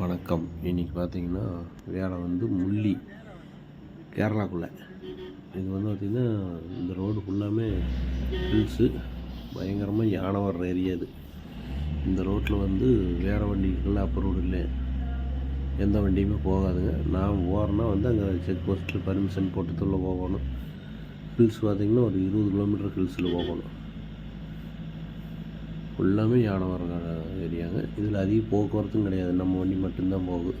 வணக்கம். இன்றைக்கி பார்த்தீங்கன்னா வேலை வந்து முள்ளி கேரளாக்குள்ளே. இது வந்து பார்த்திங்கன்னா இந்த ரோடு ஃபுல்லாமே ஹில்ஸு பயங்கரமாக யானை வர்ற ஏரியா இது. இந்த ரோட்டில் வந்து வேறு அப்போ ரோடு இல்லை. எந்த வண்டியுமே போகாதுங்க. நான் போகிறேன்னா வந்து அங்கே செக் போஸ்ட்டில் பர்மிஷன் போட்டு போகணும். ஹில்ஸ் பார்த்திங்கன்னா ஒரு இருபது கிலோமீட்டர் ஹில்ஸில் போகணும். ஃபுல்லாமே யானை வர இதில் அதிக போக்குவரத்தும் கிடையாது. நம்ம வண்டி மட்டும்தான் போகும்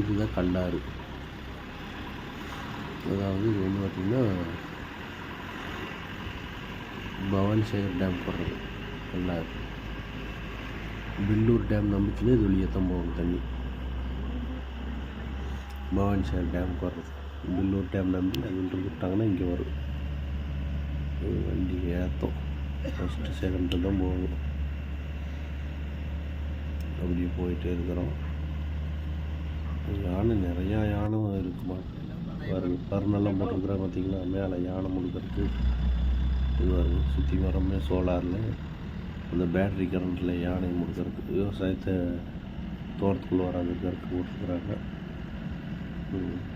இதுதான் கல்லாறு அதாவது இது வந்து பார்த்திங்கன்னா பவானி சேகர் டேம் போடுறது. கல்லாறு பில்லூர் டேம் நம்பிச்சுன்னா இது வழியாக தான் போகும் தண்ணி. பவானி சேகர் டேம் வர்றது பில்லூர் டேம் நம்பி அங்கிட்டு விட்டாங்கன்னா இங்கே வரும். வண்டி ஏற்றம் ஃபஸ்ட்டு செகண்ட் தான் போகும். அப்படியே போயிட்டே இருக்கிறோம். யானை நிறையா யானை இருக்குமா? பாருங்க பர்னெல்லாம் போட்டிருக்குறாங்க பார்த்திங்கன்னா மேலே யானை முழுக்கிறதுக்கு. இது பாருங்க சுற்றி வரமே சோலாரில். அந்த பேட்ரி கரண்ட்டில் யானை முழுக்கிறதுக்கு. விவசாயத்தை தோட்டத்துக்குள்ளே வராதுக்கு போட்டுருக்குறாங்க.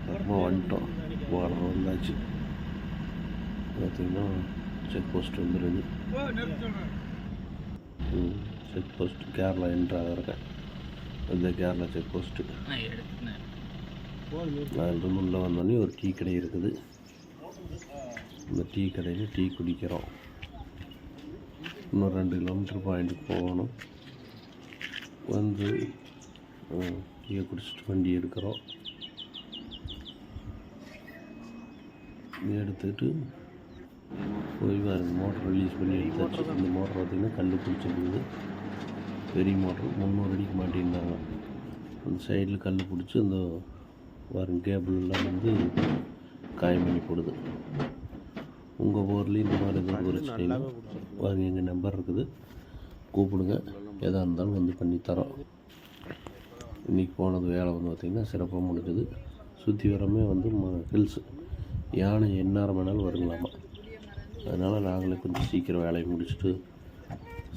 அப்புறமா வந்துட்டோம். வாரம் வந்தாச்சு. பார்த்திங்கன்னா செக் போஸ்ட் வந்துடுது. ம். செக் போஸ்ட் கேரளா என்ட்ரு ஆகிறேன் இந்த கேரளா செக் போஸ்ட்டு. அதில் உள்ளே வந்தோடனே ஒரு டீ கடை இருக்குது. இந்த டீ கடையில் டீ குடிக்கிறோம். இன்னும் ரெண்டு கிலோமீட்டர் பாயிண்ட்டுக்கு போகணும். வந்து டீயை குடிச்சிட்டு வண்டி எடுக்கிறோம். எடுத்துக்கிட்டு போய் பாருங்க மோட்டர் ரிலீஸ் பண்ணி எடுத்தாச்சு. இந்த மோட்டர் பார்த்திங்கன்னா கல் பிடிச்சிருக்குது பெரிய மோட்ரு முந்நூறு அடிக்கு மாட்டியிருந்தாங்க அந்த சைடில் கல் பிடிச்சி அந்த பாருங்க கேபிள்லாம் வந்து காயம் பண்ணி போடுது. உங்கள் ஊர்லேயும் இந்த மாதிரி எதுவும் பிரச்சனைனா பாருங்க எங்கள் நம்பர் இருக்குது. கூப்பிடுங்க. எதாக இருந்தாலும் வந்து பண்ணித்தரோம் இன்றைக்கி போனது வேலை வந்து பார்த்திங்கன்னா சிறப்பாக முடிஞ்சது. சுற்றி வரமே வந்து ஹில்ஸு யானை எந்நேரம் வேணாலும் வருங்களாமா. அதனால் நாங்களே கொஞ்சம் சீக்கிரம் வேலையை முடிச்சுட்டு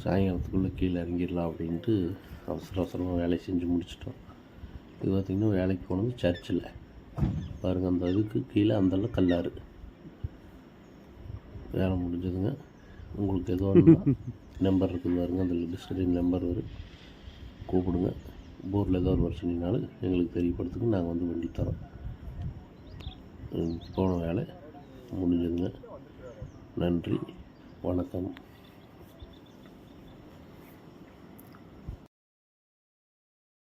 சாயங்காலத்துக்குள்ளே கீழே இறங்கிடலாம் அப்படின்ட்டு அவசர அவசரமாக வேலையை செஞ்சு முடிச்சிட்டோம். இது பார்த்திங்கன்னா வேலைக்கு போனது சர்ச்சில் பாருங்கள் அந்த இதுக்கு கீழே அந்தளவு கல்லாறு. வேலை முடிஞ்சதுங்க. உங்களுக்கு எதுவும் நம்பர் இருக்குது பாருங்கள் அந்த டிஸ்கிரிப்ஷன் நம்பர் வரும். கூப்பிடுங்க. போரில் ஏதோ ஒரு பிரச்சனைனாலும் எங்களுக்கு தெரியப்படுத்துங்க நாங்கள் வந்து வண்டி தரோம். போன வேலை முடிஞ்சதுங்க. நன்றி வணக்கம்.